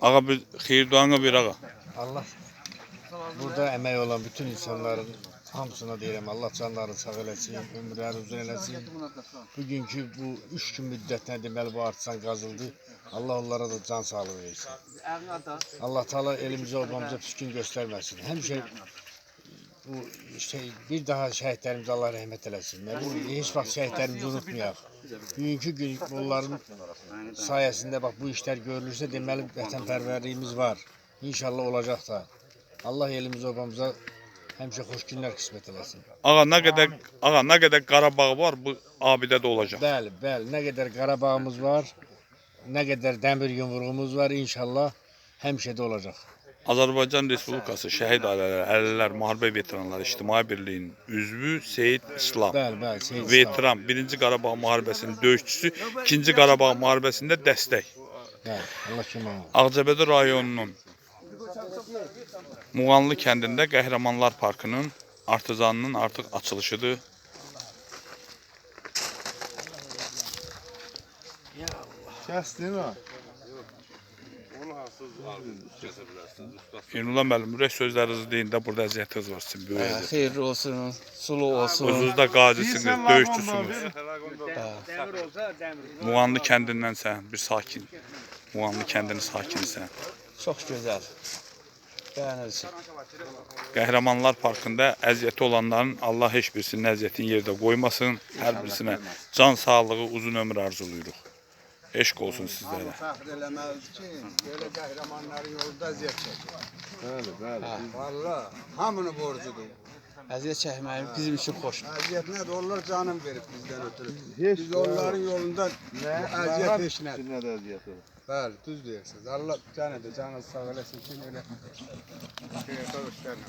Ağa bir xeyir duanı bir ağa. Allah burada emeği olan bütün insanların hamısına deyirəm Allah canlarını sağ eləsin, ömürləri uzun eləsin. Bugünkü bu üç gün müddətinə deməli bu artsan qazıldı. Allah onlara da can sağlığı versin. Allah Teala elimizə, obamıza püskün göstərməsin. Həmişə bu şey bir daha şəhidlərimize Allah rəhmət eləsin. Nə bilim, heç vaxt şəhidlərimizi unutmayaq. Bugünkü gün onların sayəsində bax bu işlər görülürsə deməli vətənpərvərliyimiz var. İnşallah olacaq da. Allah elimizə, obamıza həmişə xoş günlər qismət eləsin. Ağa nə qədər ağa nə qədər Qarabağ var bu abidədə olacaq. Bəli, bəli. Nə qədər Qarabağımız var, nə qədər dəmir yumruğumuz var inşallah həmişə də olacaq. Azərbaycan Respublikası Şəhid ailələri, əlillər, müharibə veteranları İctimai Birliyinin üzvü Seyid İslam. Bəli, bəli. Seyid İslam. Veteran 1-ci Qarabağ müharibəsinin döyüşçüsü, 2-ci Qarabağ müharibəsində dəstək. Bəli, Allah olsun. Ağcabədi rayonunun Muğanlı kəndində Qəhrəmanlar Parkının artizanının artıq açılışıdır. Kəsdin ha. Ünlü müəllim, ürək sözlərinizi deyin də burada əziyyətiniz var sizin böyük əziyyət. Xeyirli olsun, sulu olsun. Özünüz də qazisiniz, döyüşçüsünüz. Muğanlı kəndindən sən bir sakin. Muğanlı kəndinin sakinisən. Çox gözəl. Bəyənirsin. Qəhrəmanlar Parkında əziyyəti olanların Allah heç birisinin əziyyətini yerdə qoymasın. Hər birisinə can sağlığı, uzun ömür arzuluyuruq. Eşq olsun sizlərə. Fəxr eləməlidir ki, belə qəhrəmanların yolunda əziyyət çəkir. Bəli, bəli. Valla hamının borcudur. Əziyyət çəkmək bizim üçün xoşdur. Əziyyət nədir? Onlar canım verib bizdən ötürü. Biz onların yolunda əziyyət heç nədir. Nə də əziyyət olur. Bəli, düz deyirsiniz. Allah can edir, canınız sağ eləsin ki, elə şey göstərmə.